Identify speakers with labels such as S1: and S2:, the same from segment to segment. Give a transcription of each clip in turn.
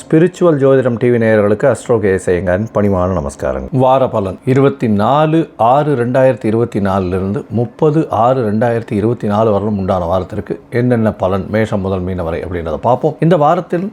S1: Spiritual ஜோதிடம் TV நேயர்களுக்கு astro கேசையங்கன் பணிவான நமஸ்காரங்கள். வார பலன். இருபத்தி நாலு ஆறு ரெண்டாயிரத்தி இருபத்தி நாலுலேருந்து முப்பது ஆறு ரெண்டாயிரத்தி இருபத்தி நாலு வரலும் உண்டான வாரத்திற்கு என்னென்ன பலன் மேஷம் முதல் மீன வரை அப்படின்றத பார்ப்போம். இந்த வாரத்தில்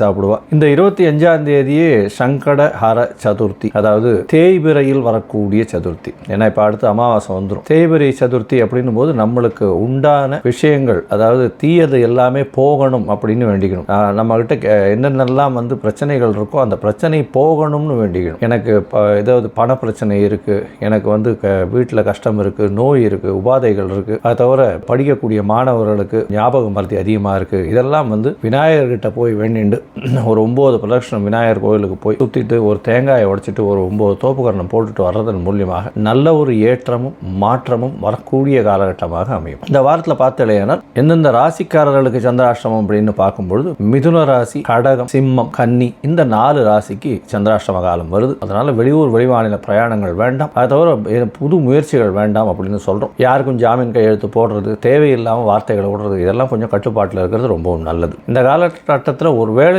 S1: சாப்பிடுவா. இந்த இருபத்தி அஞ்சாம் தேதியே சங்கட ஹர சதுர்த்தி அதாவது தேய்பிரையில் வரக்கூடிய சதுர்த்தி. ஏன்னா இப்போ அடுத்து அமாவாசை வந்துடும் தேய்பிரை சதுர்த்தி அப்படின்னும் போது நம்மளுக்கு உண்டான விஷயங்கள் அதாவது தீயது எல்லாமே போகணும் அப்படின்னு வேண்டிக்கணும். ஆஹ் நம்ம கிட்ட கே- என்னென்னலாம் வந்து பிரச்சனைகள் இருக்கோ அந்த பிரச்சனை போகணும்னு வேண்டிக்கணும். எனக்கு ப- ஏதாவது பண பிரச்சனை இருக்கு எனக்கு வந்து வீட்டில் கஷ்டம் இருக்கு நோய் இருக்கு உபாதைகள் இருக்கு. அதை தவிர படிக்கக்கூடிய மாணவர்களுக்கு ஞாபகம் மருத்தி அதிகமாக இருக்கு. இதெல்லாம் வந்து விநாயகர்கிட்ட போய் வேண்டிண்டு ஒரு ஒம்பது பிரதட்சணம் விநாயகர் கோயிலுக்கு போய் சுற்றிட்டு ஒரு தேங்காயை உடைச்சிட்டு ஒரு ஒம்பது தோப்புக்கரணம் போட்டுட்டு வர்றதன் மூலியமாக நல்ல ஒரு ஏற்றமும் மாற்றமும் வரக்கூடிய காலகட்டமாக அமையும். இந்த வாரத்தில் பார்த்தலையானால் எந்தெந்த ராசிக்காரர்களுக்கு சந்திராஷ்டமம் அப்படின்னு பார்க்கும்பொழுது மிதுன ராசி கடகம் சிம்மம் கன்னி இந்த நாலு ராசிக்கு சந்திராஷ்டம காலம் வருது. அதனால வெளியூர் வெளிமாநில பிரயாணங்கள் வேண்டாம். அதை தவிர புது முயற்சிகள் வேண்டாம் அப்படின்னு சொல்கிறோம் யாருக்கும் ஜாமீன் கையெழுத்து போடுறது தேவையில்லாமல் வார்த்தைகளை விடுறது இதெல்லாம் கொஞ்சம் கட்டுப்பாட்டில் இருக்கிறது ரொம்பவும் நல்லது. இந்த காலகட்டத்தில் ஒருவேளை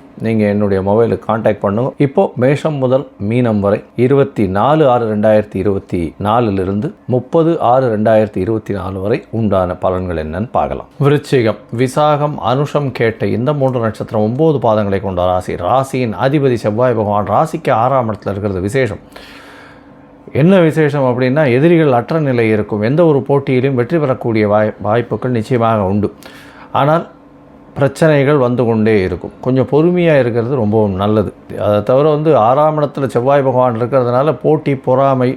S1: நீங்கள் என்னுடைய மொபைலுக்கு காண்டாக்ட் பண்ணுங்கள் இப்போது மேஷம் முதல் மீனம் வரை இருபத்தி நாலு ஆறு ரெண்டாயிரத்தி இருபத்தி நாலுலேருந்து முப்பது ஆறு ரெண்டாயிரத்தி இருபத்தி நாலு வரை உண்டான பலன்கள் என்னன்னு பார்க்கலாம். விருச்சிகம் விசாகம் அனுஷம் கேட்ட இந்த மூன்று நட்சத்திரம் ஒன்பது பாதங்களை கொண்ட ராசி. ராசியின் அதிபதி செவ்வாய் பகவான் ராசிக்கு ஆறாம் இடத்துல இருக்கிறது விசேஷம். என்ன விசேஷம் அப்படின்னா எதிரிகள் அற்ற நிலை இருக்கும். எந்த ஒரு போட்டியிலும் வெற்றி பெறக்கூடிய வாய் வாய்ப்புகள் நிச்சயமாக உண்டு. ஆனால் பிரச்சனைகள் வந்து கொண்டே இருக்கும். கொஞ்சம் பொறுமையாக இருக்கிறது ரொம்பவும் நல்லது. அதை தவிர வந்து ஆறாம் இடத்துல செவ்வாய் பகவான் இருக்கிறதுனால போட்டி பொறாமை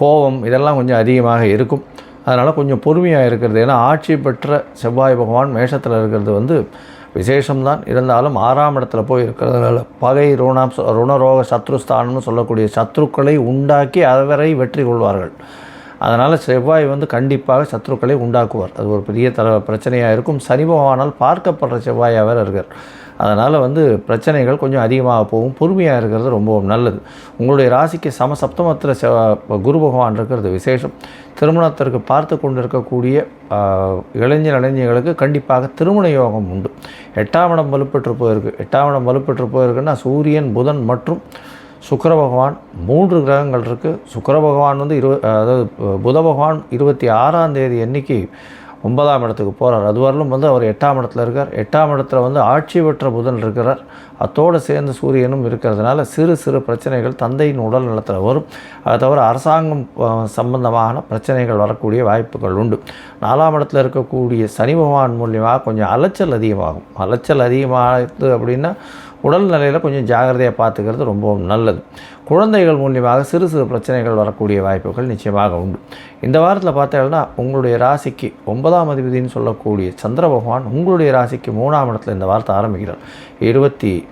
S1: கோபம் இதெல்லாம் கொஞ்சம் அதிகமாக இருக்கும். அதனால் கொஞ்சம் பொறுமையாக இருக்கிறது. ஏன்னா ஆட்சி பெற்ற செவ்வாய் பகவான் மேஷத்தில் இருக்கிறது வந்து விசேஷம்தான். இருந்தாலும் ஆறாம் இடத்துல போய் இருக்கிறதுனால பகை ருணம் ருணரோக சத்ருஸ்தானம்னு சொல்லக்கூடிய சத்ருக்களை உண்டாக்கி அவரை வெற்றி கொள்வார்கள். அதனால் செவ்வாய் வந்து கண்டிப்பாக சத்ருக்களை உண்டாக்குவார். அது ஒரு பெரிய தர பிரச்சனையாக இருக்கும். சனி பகவானால் பார்க்கப்படுற செவ்வாயாக வேறு இருக்கார். அதனால் வந்து பிரச்சனைகள் கொஞ்சம் அதிகமாக போகும். பொறுமையாக இருக்கிறது ரொம்பவும் நல்லது. உங்களுடைய ராசிக்கு சம சப்தமத்தில் செவ குரு பகவான் இருக்கிறது விசேஷம். திருமணத்திற்கு பார்த்து கொண்டு இருக்கக்கூடிய இளைஞர் இளைஞர்களுக்கு கண்டிப்பாக திருமண யோகம் உண்டு. எட்டாம் இடம் வலுப்பெற்று போயிருக்கு. எட்டாம் இடம் வலுப்பெற்று போயிருக்குன்னா சூரியன் புதன் மற்றும் சுக்கர பகவான் மூன்று கிரகங்கள் இருக்குது சுக்கர பகவான் வந்து இரு அதாவது புத பகவான் இருபத்தி ஆறாம் தேதி அன்னைக்கு ஒன்பதாம் இடத்துக்கு போகிறார் அதுவரையிலும் வந்து அவர் எட்டாம் இடத்துல இருக்கார். எட்டாம் இடத்துல வந்து ஆட்சி பெற்ற புதன் இருக்கிறார். அத்தோடு சேர்ந்து சூரியனும் இருக்கிறதுனால சிறு சிறு பிரச்சனைகள் தந்தையின் உடல் நலத்தில் வரும். அதை தவிர அரசாங்கம் சம்பந்தமான பிரச்சனைகள் வரக்கூடிய வாய்ப்புகள் உண்டு. நாலாம் இடத்துல இருக்கக்கூடிய சனி பகவான் மூலியமாக கொஞ்சம் அலைச்சல் அதிகமாகும். அலைச்சல் அதிகமாகுது அப்படின்னா உடல்நிலையில் கொஞ்சம் ஜாகிரதையாக பார்த்துக்கிறது ரொம்பவும் நல்லது. குழந்தைகள் மூலியமாக சிறு சிறு பிரச்சனைகள் வரக்கூடிய வாய்ப்புகள் நிச்சயமாக உண்டு. இந்த வாரத்தில் பார்த்தீங்கன்னா உங்களுடைய ராசிக்கு ஒன்பதாம் அதிபதினு சொல்லக்கூடிய சந்திர பகவான் உங்களுடைய ராசிக்கு மூணாம் இடத்துல இந்த வாரத்தை ஆரம்பிக்கிறார். இருபத்தி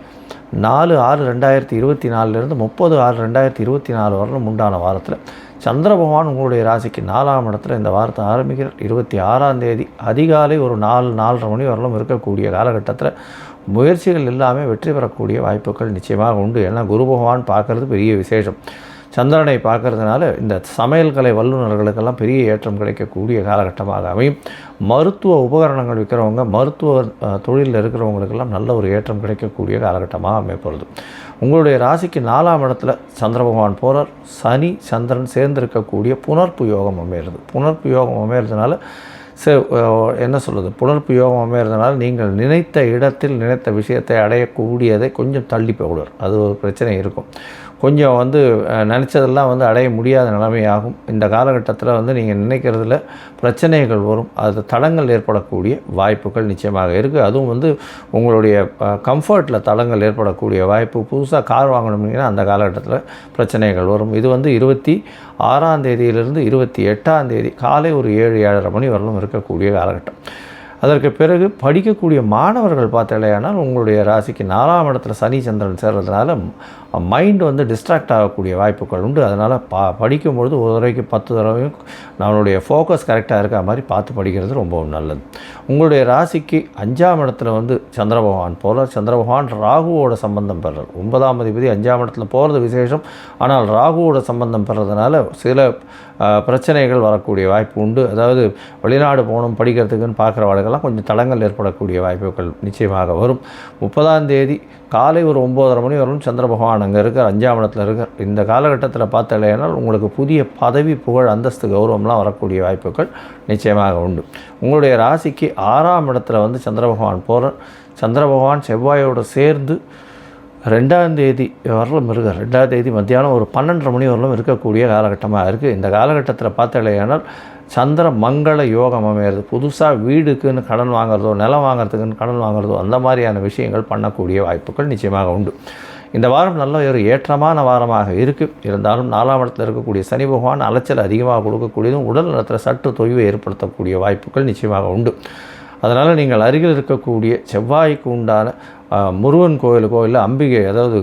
S1: நாலு ஆறு ரெண்டாயிரத்தி இருபத்தி நாலுலேருந்து முப்பது ஆறு ரெண்டாயிரத்தி இருபத்தி நாலு வரலும் உண்டான வாரத்தில். சந்திர பகவான் உங்களுடைய ராசிக்கு நாலாம் இடத்துல இந்த வாரத்தை ஆரம்பிக்கிற இருபத்தி ஆறாம் தேதி அதிகாலை ஒரு நாலு நாலரை மணி வரலும் இருக்கக்கூடிய காலகட்டத்தில் முயற்சிகள் எல்லாமே வெற்றி பெறக்கூடிய வாய்ப்புகள் நிச்சயமாக உண்டு. ஏன்னா குரு பகவான் பார்க்குறது பெரிய விசேஷம். சந்திரனை பார்க்கறதுனால இந்த சமையல் கலை வல்லுநர்களுக்கெல்லாம் பெரிய ஏற்றம் கிடைக்கக்கூடிய காலகட்டமாக அமையும். மருத்துவ உபகரணங்கள் விற்கிறவங்க மருத்துவ தொழிலில் இருக்கிறவங்களுக்கெல்லாம் நல்ல ஒரு ஏற்றம் கிடைக்கக்கூடிய காலகட்டமாக அமைப்பொழுது உங்களுடைய ராசிக்கு நாலாம் இடத்துல சந்திர பகவான் போகிறார் சனி சந்திரன் சேர்ந்திருக்கக்கூடிய புனர்ப்பு யோகம் அமையிறது. புனர்ப்பு யோகம் அமையிறதுனால சே என்ன சொல்கிறது புனர்ப்பு யோகம் அமையிறதுனால நீங்கள் நினைத்த இடத்தில் நினைத்த விஷயத்தை அடையக்கூடியதை கொஞ்சம் தள்ளி போடுவார். அது ஒரு பிரச்சனை இருக்கும். கொஞ்சம் வந்து நினச்சதெல்லாம் வந்து அடைய முடியாத நிலைமையாகும். இந்த காலகட்டத்தில் வந்து நீங்கள் நினைக்கிறதுல பிரச்சனைகள் வரும். அது தடங்கள் ஏற்படக்கூடிய வாய்ப்புகள் நிச்சயமாக இருக்குது அதுவும் வந்து உங்களுடைய கம்ஃபர்ட்டில் தடங்கள் ஏற்படக்கூடிய வாய்ப்பு. புதுசாக கார் வாங்கணும்னா அந்த காலகட்டத்தில் பிரச்சனைகள் வரும். இது வந்து இருபத்தி ஆறாம் தேதியிலிருந்து இருபத்தி எட்டாம் தேதி காலை ஒரு ஏழு ஏழரை மணி வரலும் இருக்கக்கூடிய காலகட்டம். அதற்கு பிறகு படிக்கக்கூடிய மாணவர்கள் பார்த்தாலேயானால் உங்களுடைய ராசிக்கு நாலாம் இடத்துல சனி சந்திரன் சேர்றதுனால மைண்ட் வந்து டிஸ்ட்ராக்ட் ஆகக்கூடிய வாய்ப்புகள் உண்டு. அதனால் பா படிக்கும்பொழுது ஒரு தடவைக்கு பத்து தடவையும் நம்மளுடைய ஃபோக்கஸ் கரெக்டாக இருக்கிற மாதிரி பார்த்து படிக்கிறது ரொம்பவும் நல்லது. உங்களுடைய ராசிக்கு அஞ்சாம் இடத்துல வந்து சந்திர பகவான் போகிறார் சந்திர பகவான் ராகுவோட சம்பந்தம் பெறார். ஒன்பதாம் அதிபதி அஞ்சாம் இடத்துல போகிறது விசேஷம். ஆனால் ராகுவோட சம்பந்தம் பெறதுனால சில பிரச்சனைகள் வரக்கூடிய வாய்ப்பு உண்டு. அதாவது வெளிநாடு போகணும் படிக்கிறதுக்குன்னு பார்க்குறவர்களுக்கெல்லாம் கொஞ்சம் தளங்கள் ஏற்படக்கூடிய வாய்ப்புகள் நிச்சயமாக வரும். முப்பதாம் தேதி காலை ஒரு ஒம்போதரை மணி வரலும் சந்திர பகவான் அங்கே இருக்கார் அஞ்சாம் இடத்துல இருக்கார். இந்த காலகட்டத்தில் பார்த்தாலேனால் உங்களுக்கு புதிய பதவி புகழ் அந்தஸ்து கௌரவம்லாம் வரக்கூடிய வாய்ப்புகள் நிச்சயமாக உண்டு. உங்களுடைய ராசிக்கு ஆறாம் இடத்துல வந்து சந்திர பகவான் போகிறார் சந்திர பகவான் செவ்வாயோடு சேர்ந்து ரெண்டாம் தேதி வரலும் இருக்கார் ரெண்டாம் தேதி மத்தியானம் ஒரு பன்னெண்டரை மணி வரலும் இருக்கக்கூடிய காலகட்டமாக இருக்குது இந்த காலகட்டத்தில் பார்த்தாலேயானால் சந்திர மங்கள யோகம் அமையிறது. புதுசாக வீடுக்குன்னு கடன் வாங்குறதோ நிலம் வாங்குறதுக்குன்னு கடன் வாங்குறதோ அந்த மாதிரியான விஷயங்கள் பண்ணக்கூடிய வாய்ப்புகள் நிச்சயமாக உண்டு. இந்த வாரம் நல்ல ஒரு ஏற்றமான வாரமாக இருக்குது இருந்தாலும் நாலாம் இடத்தில் இருக்கக்கூடிய சனி பகவான் அலைச்சல் அதிகமாக கொடுக்கக்கூடியதும் உடல் நலத்தில் சற்று தொய்வை ஏற்படுத்தக்கூடிய வாய்ப்புகள் நிச்சயமாக உண்டு. அதனால் நீங்கள் அருகில் இருக்கக்கூடிய செவ்வாய்க்கு உண்டான முருகன் கோயிலுக்கோ இல்லை அம்பிகை அதாவது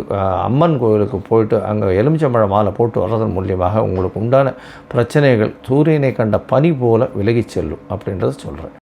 S1: அம்மன் கோயிலுக்கு போயிட்டு அங்கே எலுமிச்சம்பழ மாலை போட்டு வர்றதன் மூலியமாக உங்களுக்கு உண்டான பிரச்சனைகள் சூரியனை கண்ட பனி போல விலகிச் செல்லும் அப்படின்றத சொல்கிறேன்